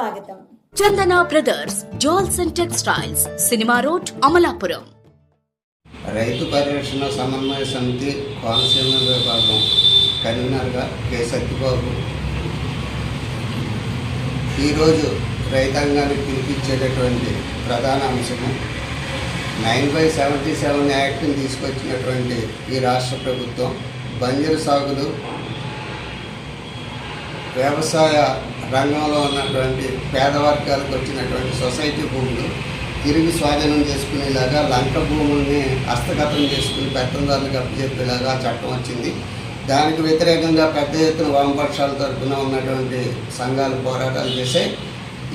స్వాగతం. Chandana brothers jewels and textiles cinema road Amalapuram. రైతు పరిరక్షణ సమన్వయ సమితి కోనసీమ విభాగం కన్వీనర్గా కె. సత్యబాబు. ఈరోజు రైతాంగానికి పిలిపించేటటువంటి ప్రధాన అంశము నైన్ బై సెవెంటీ సెవెన్ యాక్ట్ని తీసుకొచ్చినటువంటి ఈ రాష్ట్ర ప్రభుత్వం బంజరు సాగులు వ్యవసాయ రంగంలో ఉన్నటువంటి పేద వర్గాలకు వచ్చినటువంటి సొసైటీ భూములు తిరిగి స్వాధీనం చేసుకునేలాగా లంక భూముల్ని హస్తగతం చేసుకుని పెత్తందారులకు అప్పచెప్పేలాగా చట్టం వచ్చింది. దానికి వ్యతిరేకంగా పెద్ద ఎత్తున వామపక్షాల తరఫున ఉన్నటువంటి సంఘాలు పోరాటాలు చేశాయి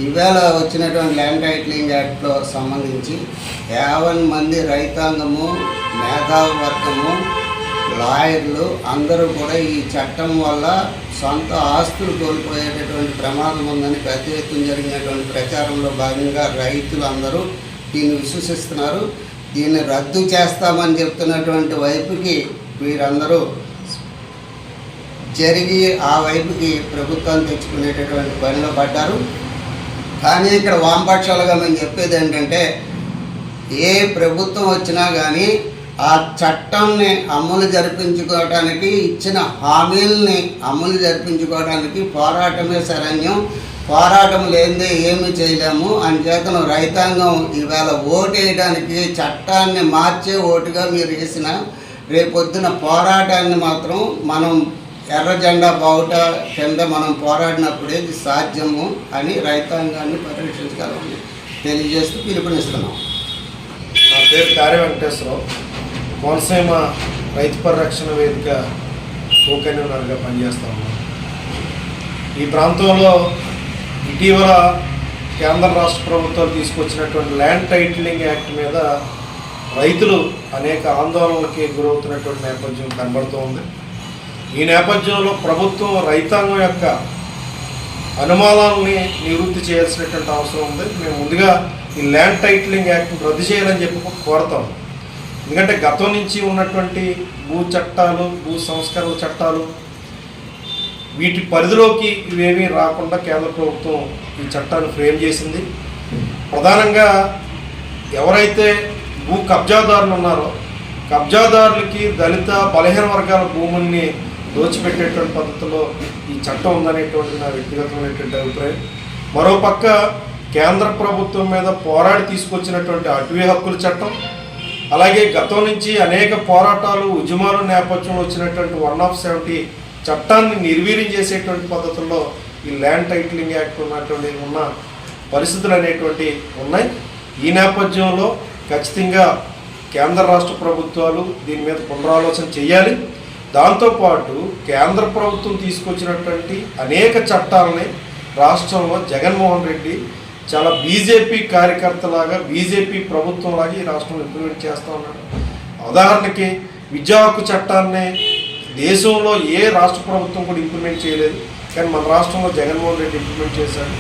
ఇవాళ వచ్చినటువంటి ల్యాండ్ టైటిలింగ్ యాక్ట్లో సంబంధించి యావన్ మంది రైతాంగము మేధావర్గము లాయర్లు అందరూ కూడా ఈ చట్టం వల్ల సొంత ఆస్తులు కోల్పోయేటటువంటి ప్రమాదం ఉందని పెద్ద ఎత్తున జరిగినటువంటి ప్రచారంలో భాగంగా రైతులు అందరూ దీన్ని విశ్వసిస్తున్నారు. దీన్ని రద్దు చేస్తామని చెప్తున్నటువంటి వైపుకి వీరందరూ జరిగి ఆ వైపుకి ప్రభుత్వం తెచ్చుకునేటటువంటి పనిలో పడ్డారు. కానీ ఇక్కడ వామపక్షాలుగా మేము చెప్పేది ఏంటంటే ఏ ప్రభుత్వం వచ్చినా కానీ ఆ చట్టాన్ని అమలు జరిపించుకోవడానికి ఇచ్చిన హామీల్ని అమలు జరిపించుకోవడానికి పోరాటమే శరణ్యం. పోరాటం లేనిదే ఏమి చేయలేము. అంచేతను రైతాంగం ఈవేళ ఓటు వేయడానికి చట్టాన్ని మార్చే ఓటుగా మీరు వేసిన రేపొద్దున పోరాటాన్ని మాత్రం మనం ఎర్ర జెండా బావుట కింద మనం పోరాడినప్పుడే ఇది సాధ్యము అని రైతాంగాన్ని పరిరక్షించగలమని తెలియజేస్తూ పిలుపునిస్తున్నాం. నా పేరు కార్య వెంకటేశ్వరరావు. కోనసీమ రైతు పరిరక్షణ వేదిక కోకన్యూనర్గా పనిచేస్తా ఈ ప్రాంతంలో ఇటీవల కేంద్ర రాష్ట్ర ప్రభుత్వాలు తీసుకొచ్చినటువంటి ల్యాండ్ టైటిలింగ్ యాక్ట్ మీద రైతులు అనేక ఆందోళనలకి గురవుతున్నటువంటి నేపథ్యం కనబడుతూ ఉంది. ఈ నేపథ్యంలో ప్రభుత్వం రైతాంగం యొక్క అనుమానాలని నివృత్తి చేయాల్సినటువంటి అవసరం ఉంది. మేము ముందుగా ఈ ల్యాండ్ టైటిలింగ్ యాక్ట్ రద్దు చేయాలని చెప్పి కోరుతాము ఎందుకంటే గతం నుంచి ఉన్నటువంటి భూ చట్టాలు భూ సంస్కరణ చట్టాలు వీటి పరిధిలోకి ఇవేమీ రాకుండా కేంద్ర ప్రభుత్వం ఈ చట్టాన్ని ఫ్రేమ్ చేసింది. ప్రధానంగా ఎవరైతే భూ కబ్జాదారులు ఉన్నారో కబ్జాదారులకి దళిత బలహీన వర్గాల భూముల్ని దోచిపెట్టేటువంటి పద్ధతిలో ఈ చట్టం ఉందనేటువంటి నా వ్యక్తిగతమైనటువంటి అభిప్రాయం. మరోపక్క కేంద్ర ప్రభుత్వం మీద పోరాడి తీసుకొచ్చినటువంటి అటవీ హక్కుల చట్టం అలాగే గతం నుంచి అనేక పోరాటాలు ఉద్యమాల నేపథ్యంలో వచ్చినటువంటి వన్ ఆఫ్ సెవెంటీ చట్టాన్ని నిర్వీర్యం చేసేటువంటి పద్ధతుల్లో ఈ ల్యాండ్ టైటిలింగ్ యాక్ట్ ఉన్నటువంటి ఉన్న పరిస్థితులు అనేటువంటి ఉన్నాయి. ఈ నేపథ్యంలో ఖచ్చితంగా కేంద్ర రాష్ట్ర ప్రభుత్వాలు దీని మీద పునరాలోచన చేయాలి. దాంతోపాటు కేంద్ర ప్రభుత్వం తీసుకొచ్చినటువంటి అనేక చట్టాలని రాష్ట్రంలో జగన్మోహన్ రెడ్డి చాలా బీజేపీ కార్యకర్తలాగా బీజేపీ ప్రభుత్వంలాగా ఈ రాష్ట్రంలో ఇంప్లిమెంట్ చేస్తూ ఉన్నాడు. ఉదాహరణకి విద్యా హక్కు చట్టాన్ని దేశంలో ఏ రాష్ట్ర ప్రభుత్వం కూడా ఇంప్లిమెంట్ చేయలేదు. కానీ మన రాష్ట్రంలో జగన్మోహన్ రెడ్డి ఇంప్లిమెంట్ చేశాడు.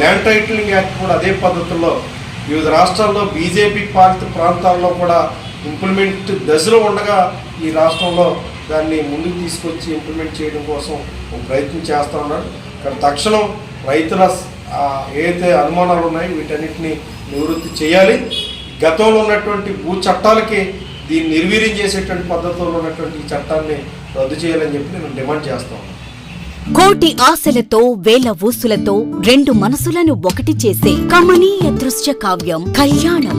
ల్యాండ్ టైటిలింగ్ యాక్ట్ కూడా అదే పద్ధతుల్లో వివిధ రాష్ట్రాల్లో బీజేపీ పాలిత ప్రాంతాల్లో కూడా ఇంప్లిమెంట్ దశలో ఉండగా ఈ రాష్ట్రంలో దాన్ని ముందుకు తీసుకొచ్చి ఇంప్లిమెంట్ చేయడం కోసం ఒక ప్రయత్నం చేస్తూ ఉన్నాడు. కానీ తక్షణం రైతుల ఏదైతే అనుమానాలు ఉన్నాయో వీటన్నిటిని నివృత్తి చేయాలి. గతంలో ఉన్నటువంటి భూ చట్టాలకి దీన్ని నిర్వీర్యం చేసేటువంటి పద్ధతుల్లో ఉన్నటువంటి ఈ చట్టాన్ని రద్దు చేయాలని చెప్పి నేను డిమాండ్ చేస్తాను కోటి ఆశలతో వేల ఊసులతో రెండు మనసులను ఒకటి చేసే కమనీయ దృశ్య కావ్యం కళ్యాణం.